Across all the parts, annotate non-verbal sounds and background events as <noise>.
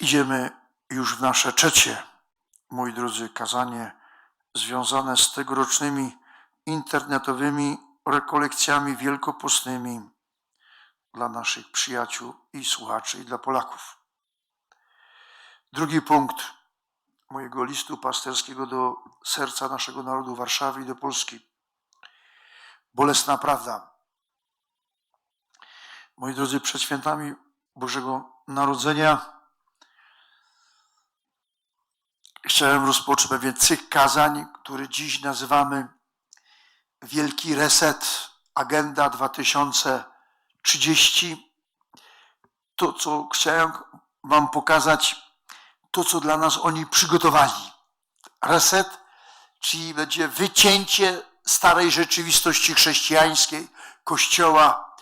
Idziemy już w nasze trzecie, moi drodzy, kazanie związane z tegorocznymi internetowymi rekolekcjami wielkopostnymi dla naszych przyjaciół i słuchaczy i dla Polaków. Drugi punkt mojego listu pasterskiego do serca naszego narodu Warszawy i do Polski. Bolesna prawda. Moi drodzy, przed świętami Bożego Narodzenia chciałem rozpocząć pewien cykl kazań, który dziś nazywamy Wielki Reset, Agenda 2030. To, co chciałem Wam pokazać, to, co dla nas oni przygotowali. Reset, czyli będzie wycięcie starej rzeczywistości chrześcijańskiej, Kościoła.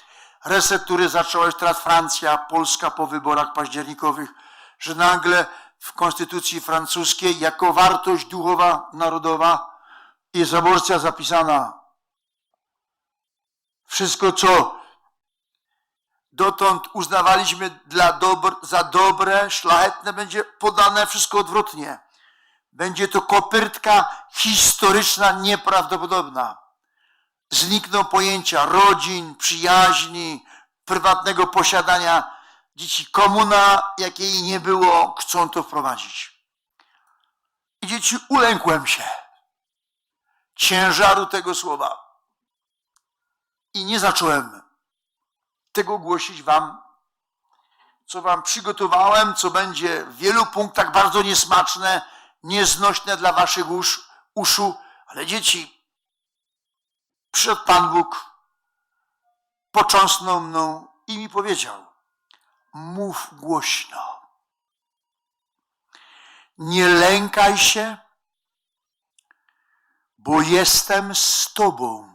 Reset, który zaczęła już teraz Francja, Polska po wyborach październikowych, że nagle w konstytucji francuskiej jako wartość duchowa, narodowa jest aborcja zapisana. Wszystko, co dotąd uznawaliśmy dla dobr, za dobre, szlachetne, będzie podane wszystko odwrotnie. Będzie to kopyrtka historyczna nieprawdopodobna. Znikną pojęcia rodzin, przyjaźni, prywatnego posiadania dzieci. Komuna, jakiej nie było, chcą to wprowadzić. I dzieci, ulękłem się ciężaru tego słowa. I nie zacząłem tego głosić wam, co wam przygotowałem, co będzie w wielu punktach bardzo niesmaczne, nieznośne dla waszych usz, uszu, ale dzieci, przyszedł Pan Bóg, począsnął mną i mi powiedział, mów głośno. Nie lękaj się, bo jestem z Tobą.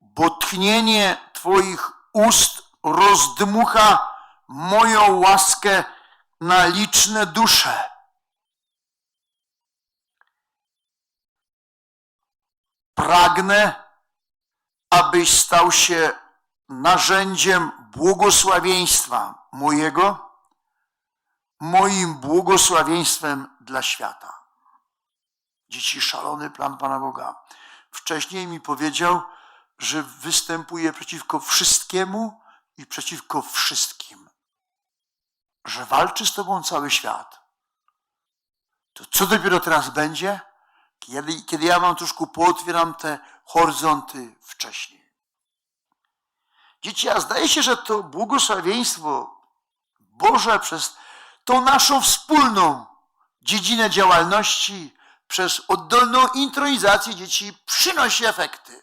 Bo tchnienie Twoich ust rozdmucha moją łaskę na liczne dusze. Pragnę, abyś stał się narzędziem błogosławieństwa mojego, moim błogosławieństwem dla świata. Dzieci, szalony plan Pana Boga. Wcześniej mi powiedział, że występuje przeciwko wszystkiemu i przeciwko wszystkim. Że walczy z Tobą cały świat. To co dopiero teraz będzie, kiedy, kiedy ja Wam troszkę pootwieram te horyzonty wcześniej. Dzieci, a zdaje się, że to błogosławieństwo Boże przez tą naszą wspólną dziedzinę działalności, przez oddolną intronizację dzieci przynosi efekty.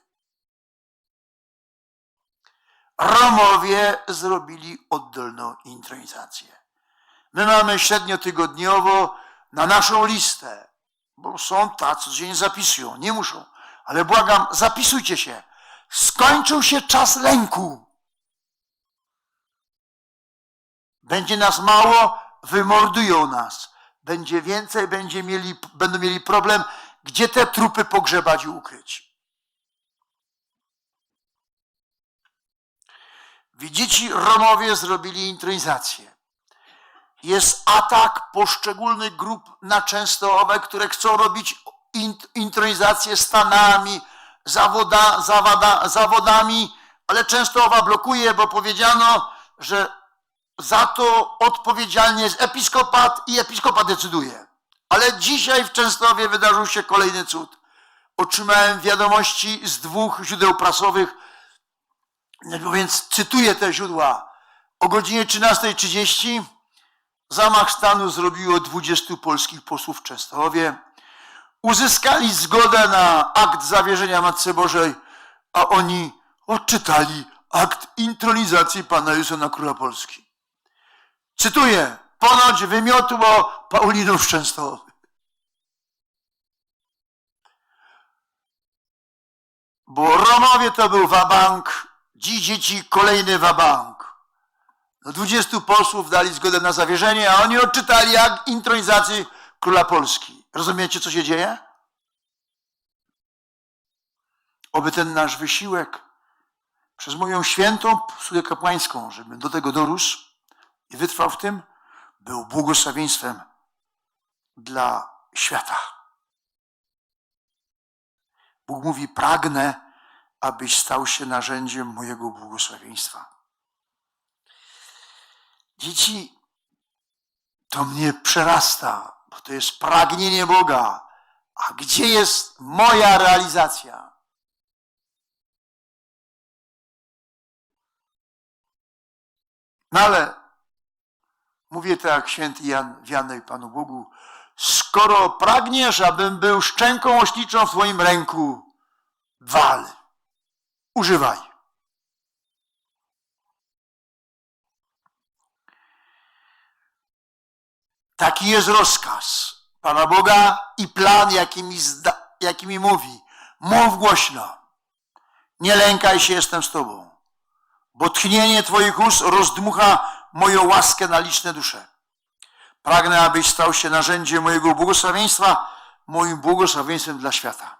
Romowie zrobili oddolną intronizację. My mamy średnio tygodniowo na naszą listę, bo są tacy, się nie zapisują, nie muszą, ale błagam, zapisujcie się. Skończył się czas lęku. Będzie nas mało, wymordują nas. Będzie więcej, będzie mieli, będą mieli problem, gdzie te trupy pogrzebać i ukryć. Widzicie, Romowie zrobili intronizację. Jest atak poszczególnych grup na Częstochowe, które chcą robić intronizację Stanami, zawoda, zawada, zawodami, ale Częstochowa blokuje, bo powiedziano, że za to odpowiedzialny jest episkopat i episkopat decyduje. Ale dzisiaj w Częstochowie wydarzył się kolejny cud. Otrzymałem wiadomości z dwóch źródeł prasowych, no więc cytuję te źródła. O godzinie 13.30 zamach stanu zrobiło 20 polskich posłów w Częstochowie. Uzyskali zgodę na akt zawierzenia Matce Bożej, a oni odczytali akt intronizacji Pana Jezusa na Króla Polski. Cytuję, ponoć wymiotło Paulinów Częstochowy. Bo Romowie to był wabank, dziś dzieci kolejny wabank. No 20 posłów dali zgodę na zawierzenie, a oni odczytali akt intronizacji Króla Polski. Rozumiecie, co się dzieje? Oby ten nasz wysiłek przez moją świętą służbę kapłańską, żebym do tego dorósł i wytrwał w tym, był błogosławieństwem dla świata. Bóg mówi: Pragnę, abyś stał się narzędziem mojego błogosławieństwa. Dzieci, to mnie przerasta, bo to jest pragnienie Boga. A gdzie jest moja realizacja? No ale mówię tak jak święty Jan wianej Panu Bogu, skoro pragniesz, abym był szczęką ośliczą w Twoim ręku, wal, używaj. Taki jest rozkaz Pana Boga i plan, jaki mi, zda, jaki mi mówi. Mów głośno. Nie lękaj się, jestem z Tobą. Bo tchnienie Twoich ust rozdmucha moją łaskę na liczne dusze. Pragnę, abyś stał się narzędziem mojego błogosławieństwa, moim błogosławieństwem dla świata.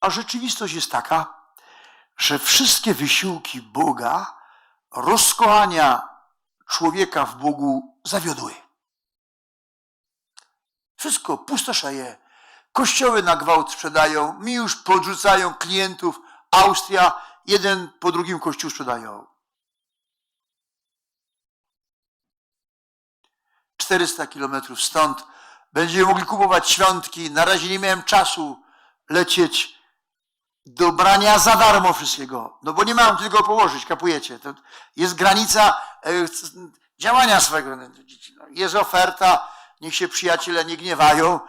A rzeczywistość jest taka, że wszystkie wysiłki Boga, rozkochania człowieka w Bogu zawiodły. Wszystko pustoszeje. Kościoły na gwałt sprzedają, mi już podrzucają klientów. Austria, jeden po drugim kościół sprzedają. 400 kilometrów stąd będziemy mogli kupować świątki. Na razie nie miałem czasu lecieć do brania za darmo wszystkiego. No bo nie mam tylko położyć, kapujecie. To jest granica e, działania swego. No, Jest oferta, niech się przyjaciele nie gniewają,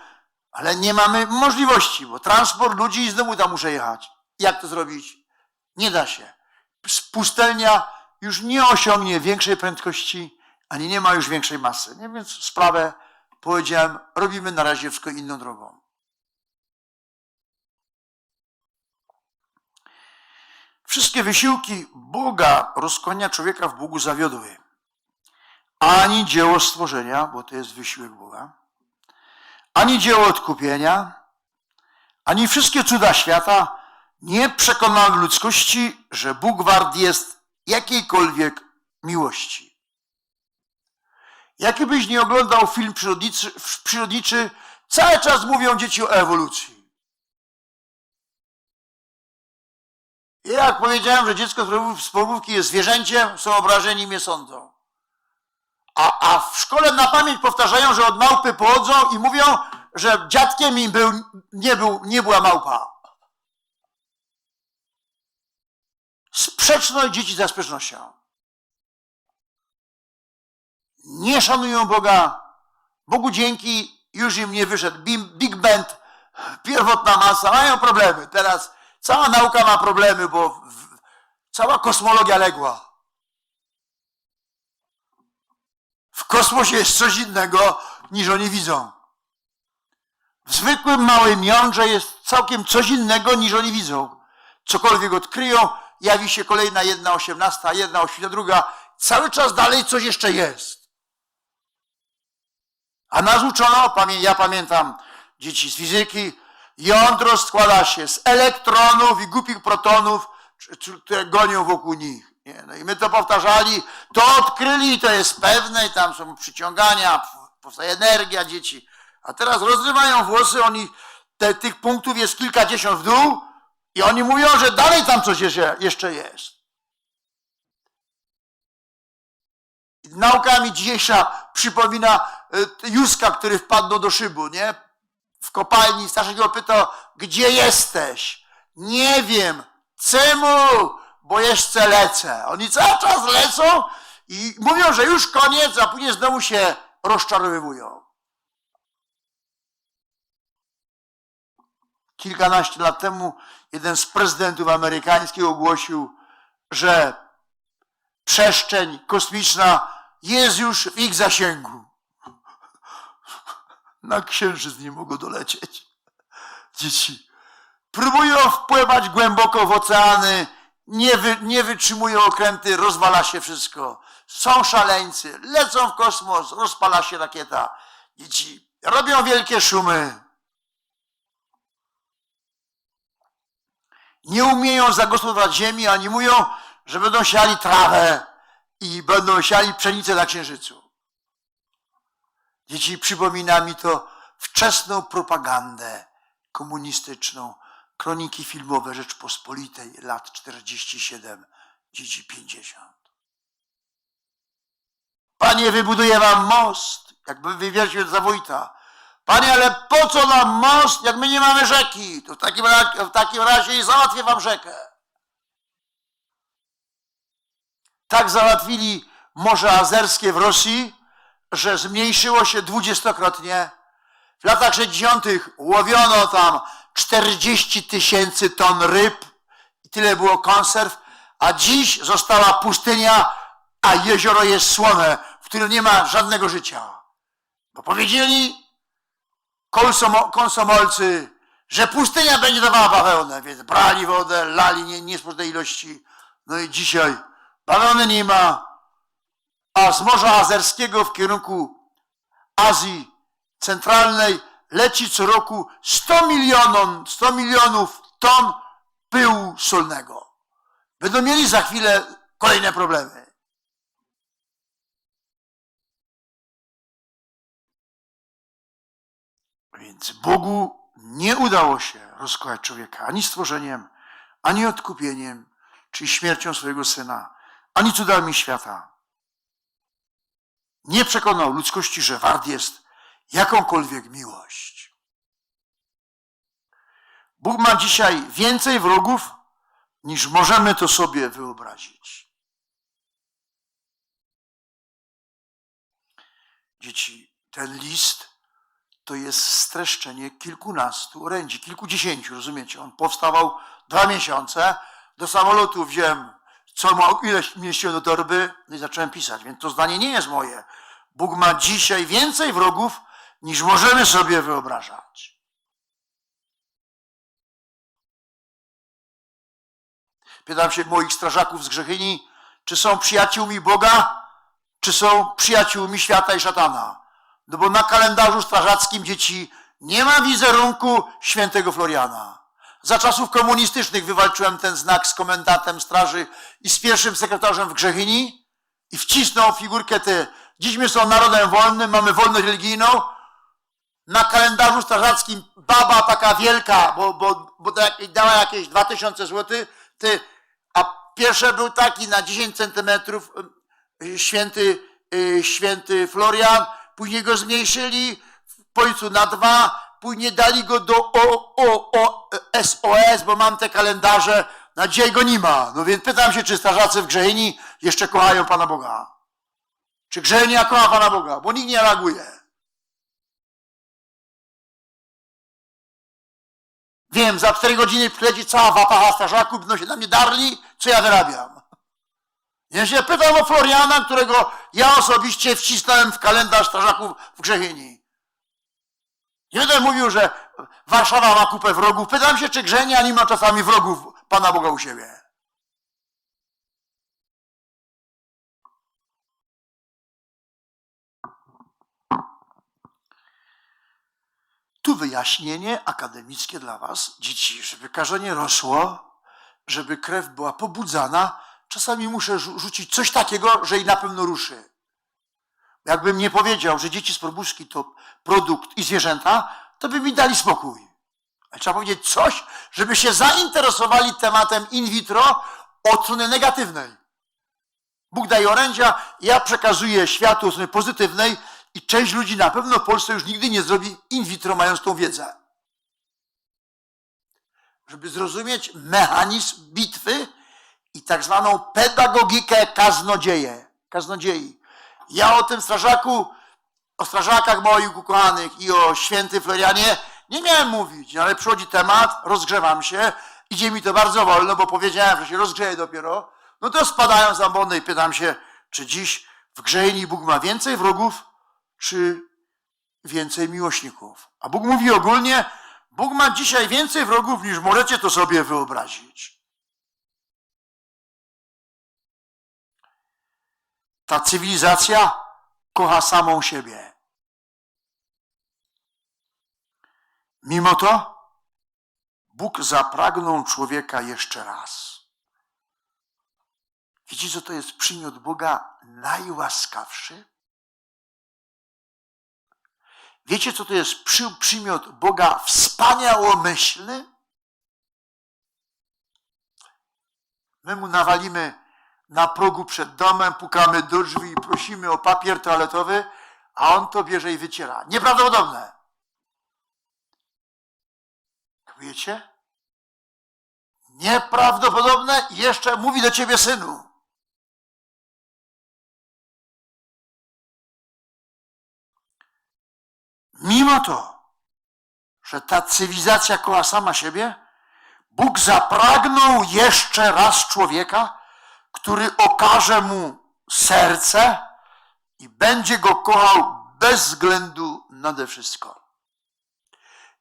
ale nie mamy możliwości, bo transport ludzi i z domu tam muszę jechać. Jak to zrobić? Nie da się. Pustelnia już nie osiągnie większej prędkości, ani nie ma już większej masy. Nie? Więc sprawę powiedziałem, robimy na razie wszystko inną drogą. Wszystkie wysiłki Boga, rozkłania człowieka w Bogu zawiodły. Ani dzieło stworzenia, bo to jest wysiłek Boga, ani dzieło odkupienia, ani wszystkie cuda świata nie przekonały ludzkości, że Bóg wart jest jakiejkolwiek miłości. Jaki byś nie oglądał film przyrodniczy, przyrodniczy, cały czas mówią dzieci o ewolucji. Jak powiedziałem, że dziecko z porównówki jest zwierzęciem, są obrażeni mnie sądzą. A, a w szkole na pamięć powtarzają, że od małpy pochodzą i mówią, że dziadkiem im był, nie, był, nie była małpa. Sprzeczność dzieci za sprzecznością. Nie szanują Boga. Bogu dzięki już im nie wyszedł. Big Band, pierwotna masa, mają problemy. Teraz cała nauka ma problemy, bo cała kosmologia legła. W kosmosie jest coś innego, niż oni widzą. W zwykłym małym jądrze jest całkiem coś innego, niż oni widzą. Cokolwiek odkryją, jawi się kolejna jedna osiemnasta, jedna oświta, druga. Cały czas dalej coś jeszcze jest. A nas uczono, ja pamiętam dzieci z fizyki, jądro składa się z elektronów i głupich protonów, które gonią wokół nich. Nie, no i my to powtarzali, to odkryli, to jest pewne, i tam są przyciągania, powstaje energia dzieci. A teraz rozrywają włosy, oni, te, tych punktów jest kilkadziesiąt w dół i oni mówią, że dalej tam coś jeszcze, jest. Nauka mi dzisiejsza przypomina Józka, który wpadł do szybu, nie? W kopalni Staszek go pytał, gdzie jesteś? Nie wiem. Czemu? bo jeszcze lecę. Oni cały czas lecą i mówią, że już koniec, a później znowu się rozczarowywują. Kilkanaście lat temu jeden z prezydentów amerykańskich ogłosił, że przestrzeń kosmiczna jest już w ich zasięgu. Na księżyc nie mogą dolecieć. Dzieci próbują wpływać głęboko w oceany, nie, wy, nie wytrzymują okręty, rozwala się wszystko. Są szaleńcy, lecą w kosmos, rozpala się rakieta. Dzieci robią wielkie szumy. Nie umieją zagospodarować ziemi, ani mówią, że będą siali trawę. i będą siali pszenicę na księżycu. Dzieci, przypomina mi to wczesną propagandę komunistyczną, kroniki filmowe Rzeczpospolitej lat 47, dzieci 50. Panie, wybuduję wam most, jakby wywiercił za wójta. Panie, ale po co nam most, jak my nie mamy rzeki? To w takim, w takim razie załatwię wam rzekę. Tak załatwili Morze Azerskie w Rosji, że zmniejszyło się dwudziestokrotnie. W latach 60. łowiono tam 40 tysięcy ton ryb i tyle było konserw, a dziś została pustynia, a jezioro jest słone, w którym nie ma żadnego życia. Bo powiedzieli konsomolcy, że pustynia będzie dawała bawełnę, więc brali wodę, lali nie, ilości. No i dzisiaj bawełny nie ma, a z Morza Azerskiego w kierunku Azji Centralnej leci co roku 100 milionów, 100 milionów ton pyłu solnego. Będą mieli za chwilę kolejne problemy. Więc Bogu nie udało się rozkochać człowieka ani stworzeniem, ani odkupieniem, czyli śmiercią swojego syna, ani cudami świata. Nie przekonał ludzkości, że wart jest jakąkolwiek miłość. Bóg ma dzisiaj więcej wrogów, niż możemy to sobie wyobrazić. Dzieci, ten list to jest streszczenie kilkunastu orędzi, kilkudziesięciu, rozumiecie? On powstawał dwa miesiące, do samolotu wziąłem, co ma, ile mieściło do torby, no i zacząłem pisać, więc to zdanie nie jest moje. Bóg ma dzisiaj więcej wrogów, niż możemy sobie wyobrażać. Pytam się moich strażaków z Grzechyni, czy są przyjaciółmi Boga, czy są przyjaciółmi świata i szatana. No bo na kalendarzu strażackim dzieci nie ma wizerunku świętego Floriana. Za czasów komunistycznych wywalczyłem ten znak z komendantem straży i z pierwszym sekretarzem w Grzechyni i wcisnął figurkę ty. Dziś my są narodem wolnym, mamy wolność religijną. Na kalendarzu strażackim baba taka wielka, bo, bo, bo da- dała jakieś 2000 zł, ty, a pierwszy był taki na 10 centymetrów y, święty, y, święty Florian, później go zmniejszyli w końcu na dwa, później dali go do o, o, o, SOS, bo mam te kalendarze, na dzisiaj go nie ma. No więc pytam się, czy strażacy w Grzejni jeszcze kochają Pana Boga? Czy Grzejnia kocha Pana Boga? Bo nikt nie reaguje. Wiem, za cztery godziny przyleci cała wataha strażaków, będą się na mnie darli, co ja wyrabiam. Ja się pytam o Floriana, którego ja osobiście wcisnąłem w kalendarz strażaków w Grzechyni. Będę mówił, że Warszawa ma kupę wrogów. Pytam się, czy Grzenia nie ma czasami wrogów Pana Boga u siebie. Tu wyjaśnienie akademickie dla Was, dzieci, żeby karzenie rosło, żeby krew była pobudzana, czasami muszę rzu- rzucić coś takiego, że i na pewno ruszy. Jakbym nie powiedział, że dzieci z probuszki to produkt i zwierzęta, to by mi dali spokój. Ale trzeba powiedzieć coś, żeby się zainteresowali tematem in vitro od strony negatywnej. Bóg daje orędzia, ja przekazuję światu od strony pozytywnej i część ludzi na pewno w Polsce już nigdy nie zrobi in vitro, mając tą wiedzę. Żeby zrozumieć mechanizm bitwy i tak zwaną pedagogikę kaznodzieje, kaznodziei. Ja o tym strażaku, o strażakach moich ukochanych i o świętym Florianie nie miałem mówić, ale przychodzi temat, rozgrzewam się, idzie mi to bardzo wolno, bo powiedziałem, że się rozgrzeję dopiero, no to spadają zambony i pytam się, czy dziś w Grzejni Bóg ma więcej wrogów, czy więcej miłośników? A Bóg mówi ogólnie, Bóg ma dzisiaj więcej wrogów, niż możecie to sobie wyobrazić. Ta cywilizacja kocha samą siebie. Mimo to Bóg zapragnął człowieka jeszcze raz. Wiecie, co to jest przymiot Boga najłaskawszy? Wiecie, co to jest przy, przymiot Boga wspaniałomyślny? My mu nawalimy na progu przed domem, pukamy do drzwi i prosimy o papier toaletowy, a on to bierze i wyciera. Nieprawdopodobne. Wiecie? Nieprawdopodobne i jeszcze mówi do ciebie synu. Mimo to, że ta cywilizacja kocha sama siebie, Bóg zapragnął jeszcze raz człowieka, który okaże mu serce i będzie go kochał bez względu nade wszystko.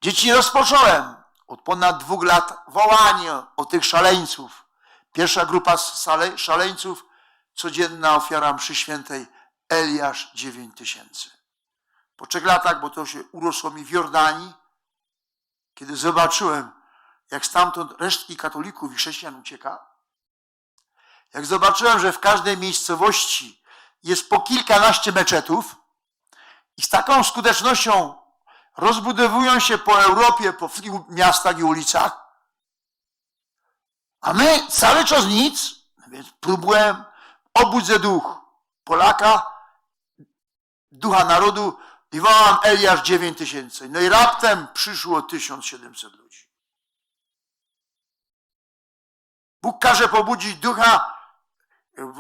Dzieci rozpocząłem od ponad dwóch lat wołanie o tych szaleńców. Pierwsza grupa szale- szaleńców, codzienna ofiara mszy świętej, Eliasz 9 tysięcy. Po trzech latach, bo to się urosło mi w Jordanii, kiedy zobaczyłem, jak stamtąd resztki katolików i chrześcijan ucieka, jak zobaczyłem, że w każdej miejscowości jest po kilkanaście meczetów i z taką skutecznością rozbudowują się po Europie, po miastach i ulicach, a my cały czas nic, no więc próbujemy obudzę duch Polaka, ducha narodu i wołam Eliasz 9 tysięcy. No i raptem przyszło 1700 ludzi. Bóg każe pobudzić ducha,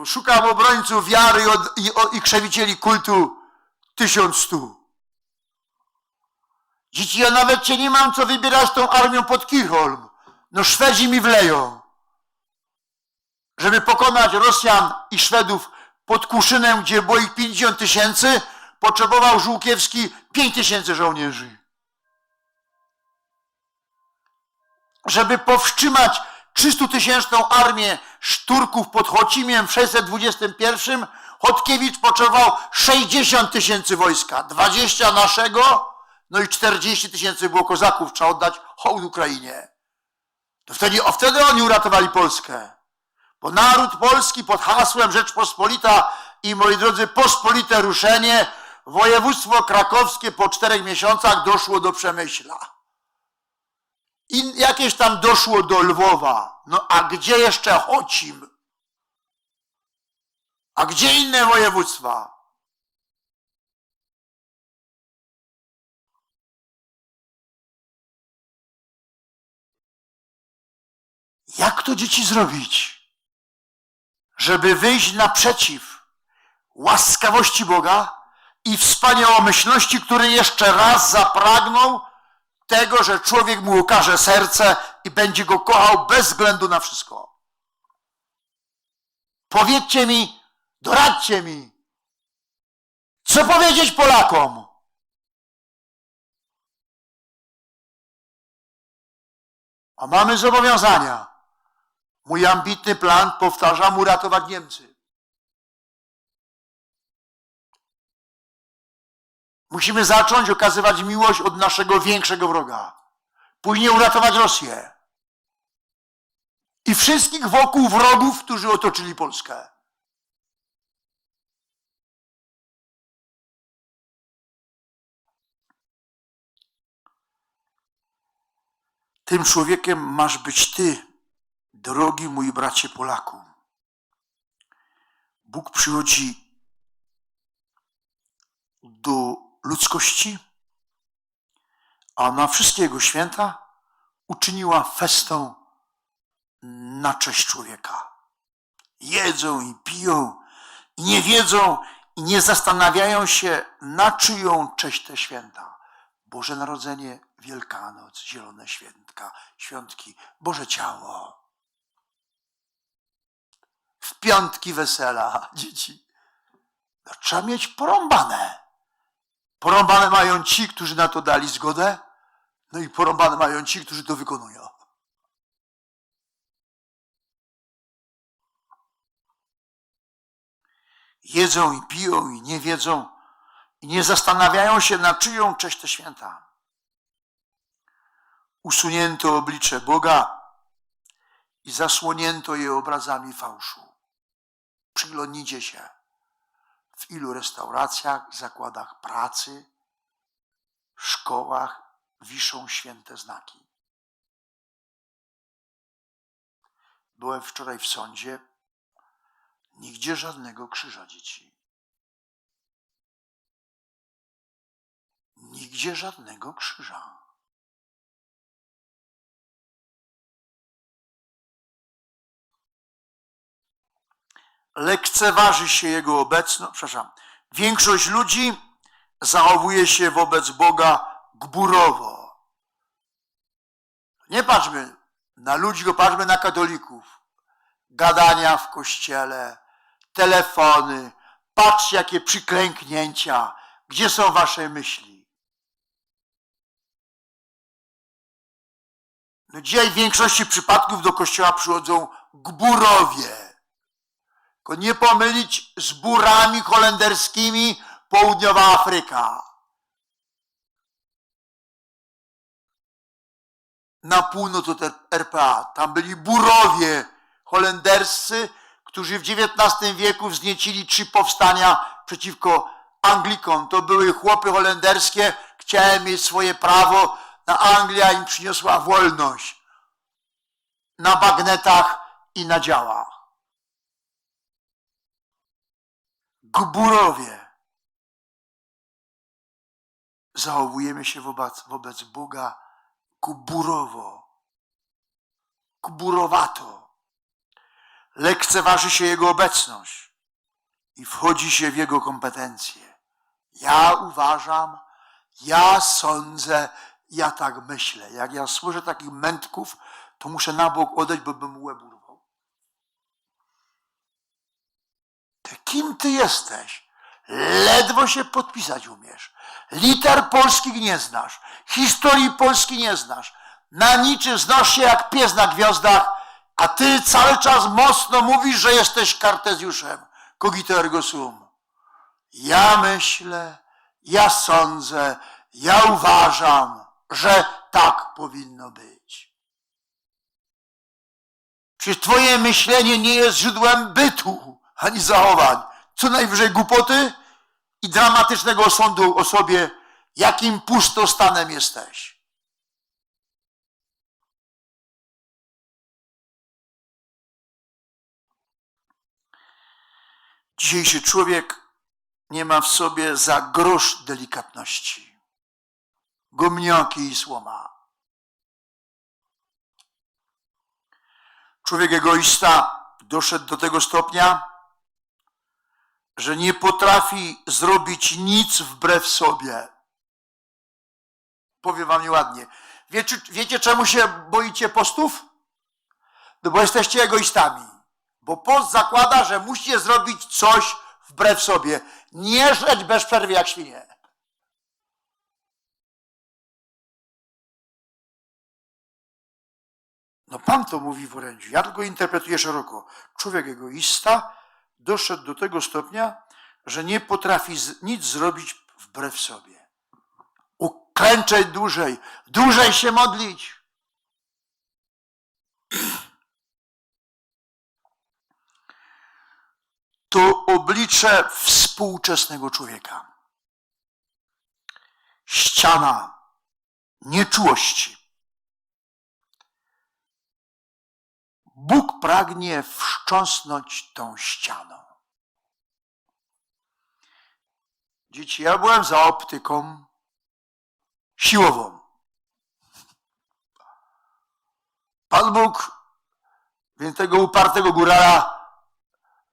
szukam obrońców wiary i, od, i, o- i krzewicieli kultu 1100. Dzieci, ja nawet cię nie mam co wybierać tą armią pod Kirchholm. No Szwedzi mi wleją. Żeby pokonać Rosjan i Szwedów pod Kuszynem, gdzie było ich 50 tysięcy, potrzebował Żółkiewski 5 tysięcy żołnierzy. Żeby powstrzymać 300-tysięczną armię szturków pod Chocimiem w 621, Chodkiewicz potrzebował 60 tysięcy wojska, 20 naszego, no i 40 tysięcy było kozaków, trzeba oddać hołd Ukrainie. To wtedy, o, wtedy oni uratowali Polskę. Bo naród polski pod hasłem Rzeczpospolita i moi drodzy, pospolite ruszenie, województwo krakowskie po czterech miesiącach doszło do Przemyśla. I jakieś tam doszło do Lwowa. No a gdzie jeszcze Chocim? A gdzie inne województwa? Jak to dzieci zrobić? Żeby wyjść naprzeciw łaskawości Boga i wspaniałomyślności, który jeszcze raz zapragnął tego, że człowiek mu ukaże serce i będzie go kochał bez względu na wszystko. Powiedzcie mi, doradźcie mi, co powiedzieć Polakom? A mamy zobowiązania. Mój ambitny plan, powtarzam, uratować Niemcy. Musimy zacząć okazywać miłość od naszego większego wroga. Później uratować Rosję. I wszystkich wokół wrogów, którzy otoczyli Polskę. Tym człowiekiem masz być ty, drogi mój bracie Polaku. Bóg przychodzi do ludzkości, a na wszystkie jego święta uczyniła festę na cześć człowieka. Jedzą i piją i nie wiedzą i nie zastanawiają się, na czyją cześć te święta. Boże Narodzenie, Wielkanoc, Zielone Świętka, Świątki, Boże Ciało. W piątki wesela, <laughs> dzieci. No, trzeba mieć porąbane. Porąbane mają ci, którzy na to dali zgodę, no i porąbane mają ci, którzy to wykonują. Jedzą i piją i nie wiedzą i nie zastanawiają się, na czyją cześć te święta. Usunięto oblicze Boga i zasłonięto je obrazami fałszu. Przyglądnijcie się, w ilu restauracjach, zakładach pracy, szkołach wiszą święte znaki. Byłem wczoraj w sądzie, nigdzie żadnego krzyża dzieci. Nigdzie żadnego krzyża. Lekceważy się jego obecność, przepraszam, większość ludzi zachowuje się wobec Boga gburowo. Nie patrzmy na ludzi, tylko patrzmy na katolików. Gadania w kościele, telefony, patrzcie jakie przyklęknięcia. Gdzie są wasze myśli? No dzisiaj w większości przypadków do kościoła przychodzą gburowie. Tylko nie pomylić z burami holenderskimi południowa Afryka. Na północ od RPA. Tam byli burowie holenderscy, którzy w XIX wieku wzniecili trzy powstania przeciwko Anglikom. To były chłopy holenderskie, chciały mieć swoje prawo, na Anglia im przyniosła wolność. Na bagnetach i na działach. Gburowie. Zachowujemy się wobec, wobec Boga gburowo, gburowato. Lekceważy się Jego obecność i wchodzi się w Jego kompetencje. Ja uważam, ja sądzę, ja tak myślę. Jak ja słyszę takich mętków, to muszę na bok odejść, bo bym łeb Ty kim ty jesteś? Ledwo się podpisać umiesz. Liter polskich nie znasz. Historii Polski nie znasz. Na niczym znasz się jak pies na gwiazdach, a ty cały czas mocno mówisz, że jesteś kartezjuszem. Cogito ergo sum. Ja myślę, ja sądzę, ja uważam, że tak powinno być. Przecież twoje myślenie nie jest źródłem bytu ani zachowań. Co najwyżej głupoty i dramatycznego sądu o sobie, jakim pustostanem jesteś. Dzisiejszy człowiek nie ma w sobie za grosz delikatności. Gumnioki i słoma. Człowiek egoista doszedł do tego stopnia, że nie potrafi zrobić nic wbrew sobie. Powiem wam nieładnie. Wiecie, wiecie czemu się boicie postów? No bo jesteście egoistami. Bo post zakłada, że musicie zrobić coś wbrew sobie. Nie żyć bez przerwy jak świnie. No Pan to mówi w orędziu. Ja tylko interpretuję szeroko. Człowiek egoista doszedł do tego stopnia, że nie potrafi nic zrobić wbrew sobie. Uklęczeć dłużej, dłużej się modlić. To oblicze współczesnego człowieka. Ściana nieczułości. Bóg pragnie wstrząsnąć tą ścianą. Dzieci, ja byłem za optyką siłową. Pan Bóg, więc tego upartego górala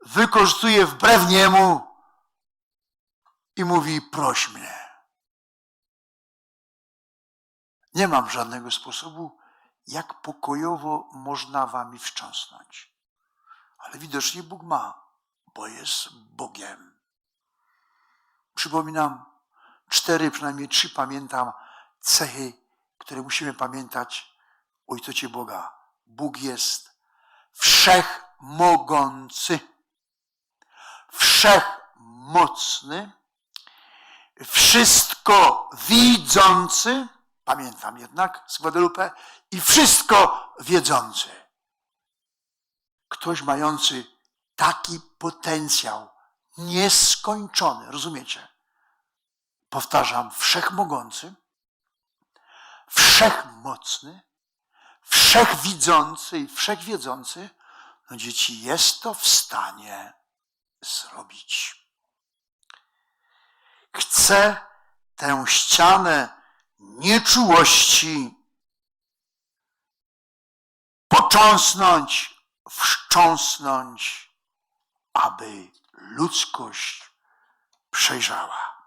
wykorzystuje wbrew niemu i mówi: proś mnie. Nie mam żadnego sposobu, jak pokojowo można wami wstrząsnąć. Ale widocznie Bóg ma, bo jest Bogiem. Przypominam cztery, przynajmniej trzy pamiętam cechy, które musimy pamiętać o Ojcocie Boga. Bóg jest wszechmogący, wszechmocny, wszystko widzący, pamiętam jednak z Guadalupe, i wszystko wiedzący. Ktoś mający taki potencjał nieskończony, rozumiecie? Powtarzam, wszechmogący, wszechmocny, wszechwidzący i wszechwiedzący, no dzieci, jest to w stanie zrobić. Chce tę ścianę nieczułości począsnąć, wszcząsnąć, aby ludzkość przejrzała.